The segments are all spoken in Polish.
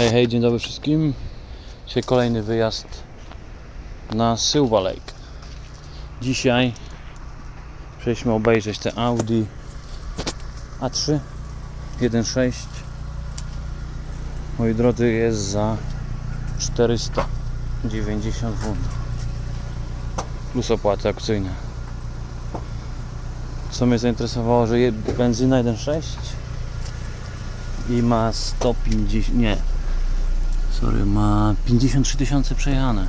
Hej, hej, dzień dobry wszystkim. Dzisiaj kolejny wyjazd na Silver Lake. Dzisiaj chcieliśmy obejrzeć te Audi A3 1.6 Moi drodzy, jest za 490 funtów plus opłaty akcyjne. Co mnie zainteresowało, że benzyna 1.6 i ma 150, nie, sorry, ma 53 tysiące przejechane.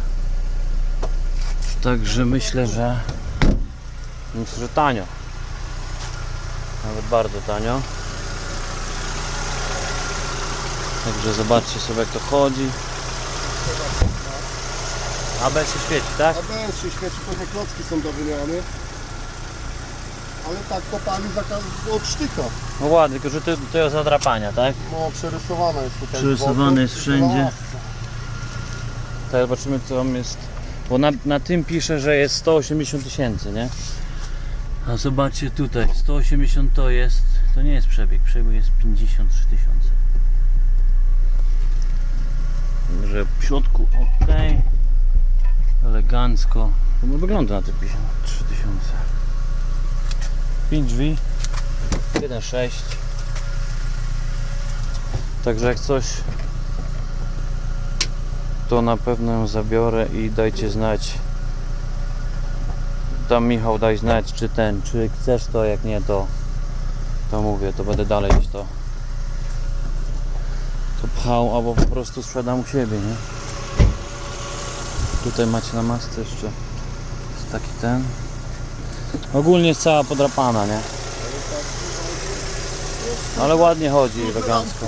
Także myślę, że myślę, że tanio. Nawet bardzo tanio. Także zobaczcie sobie jak to chodzi. ABS się świeci, tak? ABS się świeci, trochę klocki są do wymiany. Ale tak kopali zakaz od sztyka. No ładnie, tylko że to, to jest zadrapania, tak? No przerysowane jest tutaj. Przerysowane z boku, jest wszędzie. Tak, zobaczymy co tam jest. Bo na, na tym pisze, że jest 180 tysięcy, nie? A zobaczcie tutaj, 180 to jest, to nie jest przebieg, przebieg jest 53 tysiące. Także w środku ok, elegancko. No wygląda na te 53 tysiące. 5 drzwi, 1.6. Także jak coś to na pewno ją zabiorę i dajcie znać. Tam Michał daj znać, czy ten, czy chcesz to, jak nie to, to mówię, to będę dalej gdzieś to, to pchał, albo po prostu sprzedam u siebie, nie? Tutaj macie na masce jeszcze jest taki ten. Ogólnie jest cała podrapana, nie? Ale ładnie chodzi, elegancko.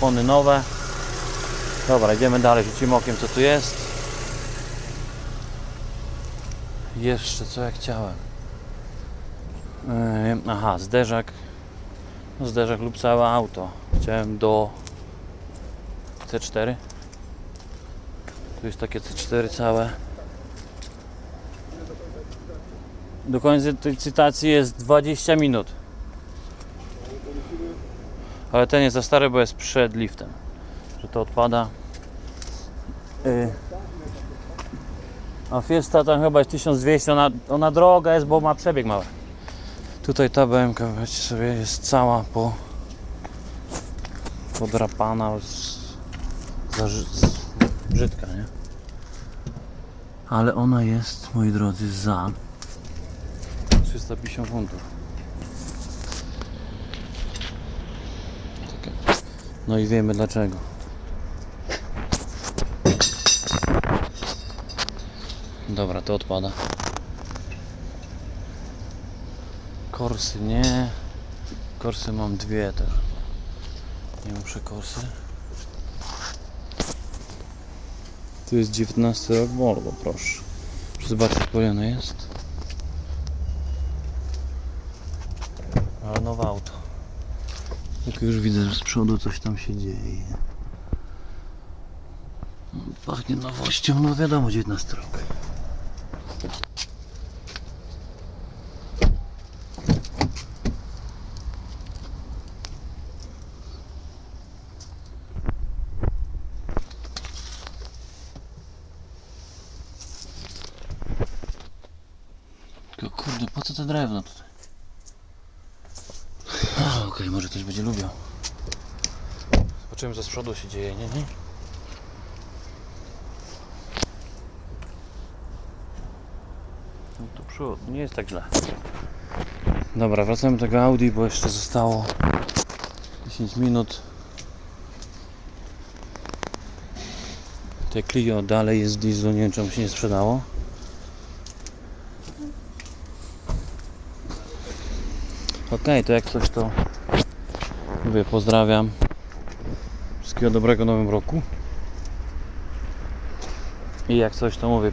Pony nowe. Dobra, idziemy dalej, rzucimy okiem co tu jest. Jeszcze co ja chciałem. Yy, aha, zderzak. No, zderzak lub całe auto. Chciałem do C4. Tu jest takie C4 całe. Do końca tej cytacji jest 20 minut. Ale ten jest za stary, bo jest przed liftem że to odpada. Y, A Fiesta tam chyba jest 1200, ona, ona droga jest, bo ma przebieg mały. Tutaj ta BMK, sobie, jest cała po podrapana, za, brzydka, nie? Ale ona jest, moi drodzy, za 350 funtów. No i wiemy dlaczego. Dobra, to odpada. Korsy nie. Korsy mam dwie też. Nie muszę korsy. Tu jest 19 rok Volvo, proszę. Zobaczyć, ile jest. Ale nowe auto. Tylko już widzę, że z przodu coś tam się dzieje. Pachnie nowością, no wiadomo, 19 rok. Kurde, po co to drewno tutaj? Okej, może ktoś będzie lubiał. Zobaczymy co z przodu się dzieje, nie? nie? No to przód, nie jest tak źle. Dobra, wracamy do tego Audi, bo jeszcze zostało 10 minut. Te Clio dalej jest diesel, nie wiem czemu się nie sprzedało. Okej, to jak coś to mówię, pozdrawiam. Wszystkiego dobrego nowym roku. I jak coś to mówię,